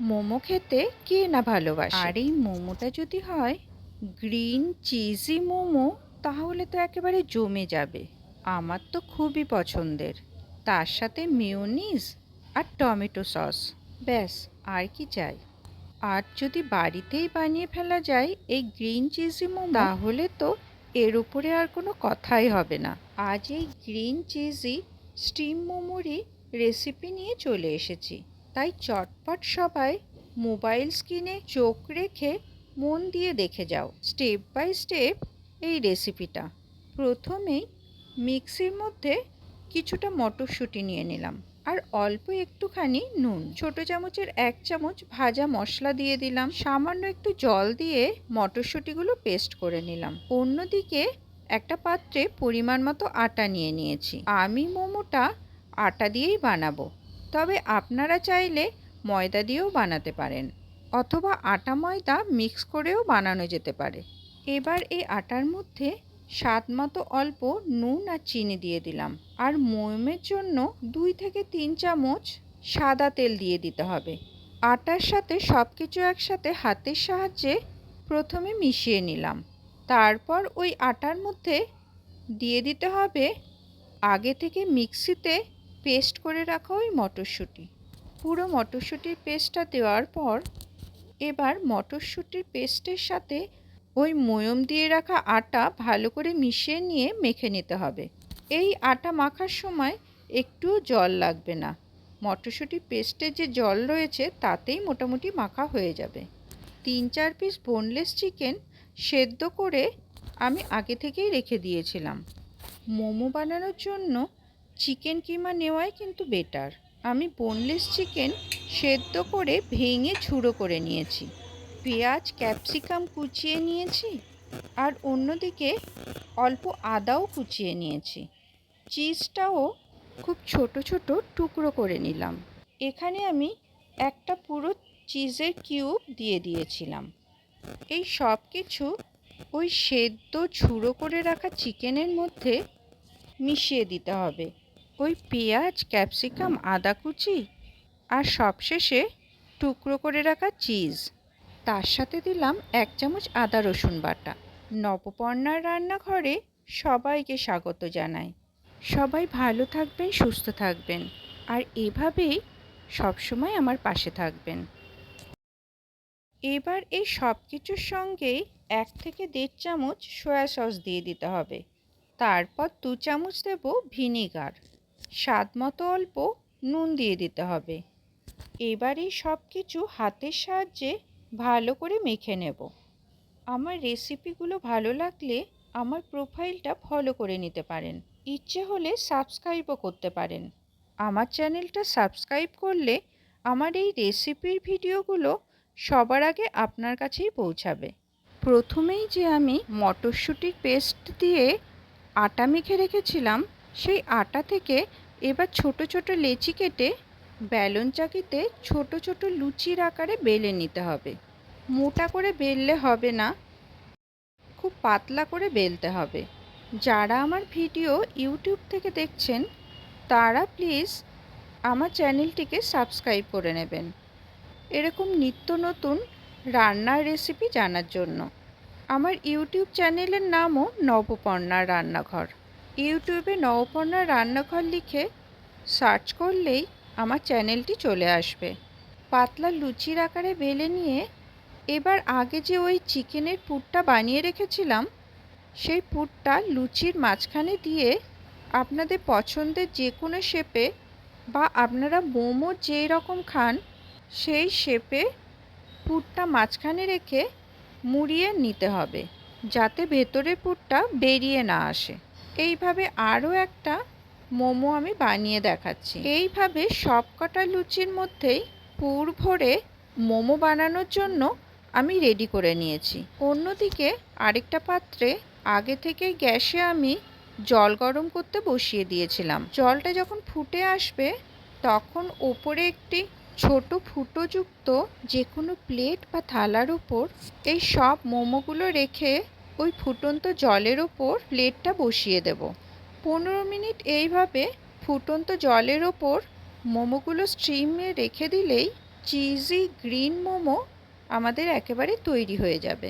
মোমো খেতে কে না ভালোবাসে? আর, এই মোমোটা যদি হয়, গ্রিন চিজি মোমো, তাহলে তো একেবারে জমে যাবে। আমার তো খুবই পছন্দের। তার সাথে মিওনিজ আর টমেটো সস। ব্যাস, আর কি চাই? আর যদি বাড়িতেই বানিয়ে ফেলা যায় এই গ্রিন চিজি মোমো, তাহলে তো এর উপরে আর কোনো কথাই হবে না। আজ এই গ্রিন চিজি স্টিম মোমোরই রেসিপি নিয়ে চলে এসেছি। তাই চটপট সবাই মোবাইল স্ক্রিনে চোখ রেখে মন দিয়ে দেখে যাও। স্টেপ বাই স্টেপ এই রেসিপিটা। প্রথমেই মিক্সির মধ্যে কিছুটা মটরশুঁটি নিয়ে নিলাম আর অল্প একটুখানি নুন। ছোট চামচের এক চামচ ভাজা মশলা দিয়ে দিলাম। সামান্য একটু জল দিয়ে মটরশুঁটিগুলো পেস্ট করে নিলাম। অন্যদিকে একটা পাত্রে পরিমাণ মতো আটা নিয়ে নিয়েছি। আমি মোমোটা আটা দিয়েই বানাবো। তবে আপনারা চাইলে ময়দা দিয়েও বানাতে পারেন অথবা আটা ময়দা মিক্স করেও বানানো যেতে পারে। এবার এই আটার মধ্যে স্বাদ মতো অল্প নুন আর চিনি দিয়ে দিলাম। আর ময়মের জন্য দুই থেকে তিন চামচ সাদা তেল দিয়ে দিতে হবে। আটার সাথে সব কিছু একসাথে হাতের সাহায্যে প্রথমে মিশিয়ে নিলাম। তারপর ওই আটার মধ্যে দিয়ে দিতে হবে আগে থেকে মিক্সিতে পেস্ট করে রাখা ওই মটরশুঁটি। পুরো মটরশুঁটির পেস্টটা দেওয়ার পর এবার মটরশুঁটির পেস্টের সাথে ওই ময়ম দিয়ে রাখা আটা ভালো করে মিশিয়ে নিয়ে মেখে নিতে হবে। এই আটা মাখার সময় একটুও জল লাগবে না। মটরশুঁটি পেস্টে যে জল রয়েছে তাতেই মোটামুটি মাখা হয়ে যাবে। তিন চার পিস বোনলেস চিকেন সেদ্ধ করে আমি আগে থেকেই রেখে দিয়েছিলাম। মোমো বানানোর জন্য চিকেন কিমা নেওয়াই কিন্তু বেটার। আমি বোনলেস চিকেন সেদ্ধ করে ভেঙে ঝুড়ো করে নিয়েছি। পেঁয়াজ ক্যাপসিকাম কুচিয়ে নিয়েছি আর অন্যদিকে অল্প আদাও কুচিয়ে নিয়েছি। চিজটাও খুব ছোট ছোট টুকরো করে নিলাম। এখানে আমি একটা পুরো চিজের কিউব দিয়ে দিয়েছিলাম। এই সব কিছু ওই সেদ্ধ ঝুড়ো করে রাখা চিকেনের মধ্যে মিশিয়ে দিতে হবে। ওই পেঁয়াজ, ক্যাপসিকাম, আদা কুচি আর সবশেষে টুকরো করে রাখা চিজ। তার সাথে দিলাম এক চামচ আদা রসুন বাটা। নবপর্ণার রান্নাঘরে সবাইকে স্বাগত জানাই। সবাই ভালো থাকবেন, সুস্থ থাকবেন আর এভাবেই সবসময় আমার পাশে থাকবেন। এবার এই সব কিছুর সঙ্গেই এক থেকে দেড় চামচ সয়া সস দিয়ে দিতে হবে। তারপর দু চামচ দেব ভিনিগার। স্বাদ মতো অল্প নুন দিয়ে দিতে হবে। এবার সব কিছু হাতের সাহায্যে ভালো করে মেখে নেব। আমার রেসিপিগুলো ভালো লাগলে আমার প্রোফাইলটা ফলো করে নিতে পারেন। ইচ্ছে হলে সাবস্ক্রাইবও করতে পারেন। আমার চ্যানেলটা সাবস্ক্রাইব করলে আমার এই রেসিপির ভিডিওগুলো সবার আগে আপনার কাছেই পৌঁছাবে। প্রথমেই যে আমি মটরশুঁটির পেস্ট দিয়ে আটা মেখে রেখেছিলাম সেই আটা থেকে এবার ছোট ছোট লেচি কেটে ব্যালন চাকিতে ছোট ছোট লুচির আকারে বেলে নিতে হবে। মোটা করে বেললে হবে না, খুব পাতলা করে বেলতে হবে। যারা আমার ভিডিও ইউটিউব থেকে দেখছেন, তারা প্লিজ আমার চ্যানেলটিকে সাবস্ক্রাইব করে নেবেন। এরকম নিত্য নতুন রান্নার রেসিপি জানার জন্য। আমার ইউটিউব চ্যানেলের নামও নবপর্ণার রান্নাঘর। ইউটিউবে নবপর্ণার রান্নাঘর লিখে সার্চ করলেই আমার চ্যানেলটি চলে আসবে। পাতলা লুচির আকারে বেলে নিয়ে এবার আগে যে ওই চিকেনের পুরটা বানিয়ে রেখেছিলাম, সেই পুরটা লুচির মাঝখানে দিয়ে আপনাদের পছন্দের যে কোনো শেপে বা আপনারা মোমো যেই রকম খান, সেই শেপে পুরটা মাঝখানে রেখে মুড়িয়ে নিতে হবে, যাতে ভেতরের পুরটা বেরিয়ে না আসে। এইভাবে আরও একটা মোমো আমি বানিয়ে দেখাচ্ছি। এইভাবে সব কটা লুচির মধ্যেই পুর ভরে মোমো বানানোর জন্য আমি রেডি করে নিয়েছি। অন্যদিকে আরেকটা পাত্রে আগে থেকে গ্যাসে আমি জল গরম করতে বসিয়ে দিয়েছিলাম। জলটা যখন ফুটে আসবে, তখন ওপরে একটি ছোট ফুটোযুক্ত যে কোনো প্লেট বা থালার উপর এই সব মোমোগুলো রেখে ওই ফুটন্ত জলের ওপর প্লেটটা বসিয়ে দেব। পনেরো মিনিট এইভাবে ফুটন্ত জলের ওপর মোমোগুলো স্ট্রিমে রেখে দিলেই চিজি গ্রিন মোমো আমাদের একেবারে তৈরি হয়ে যাবে।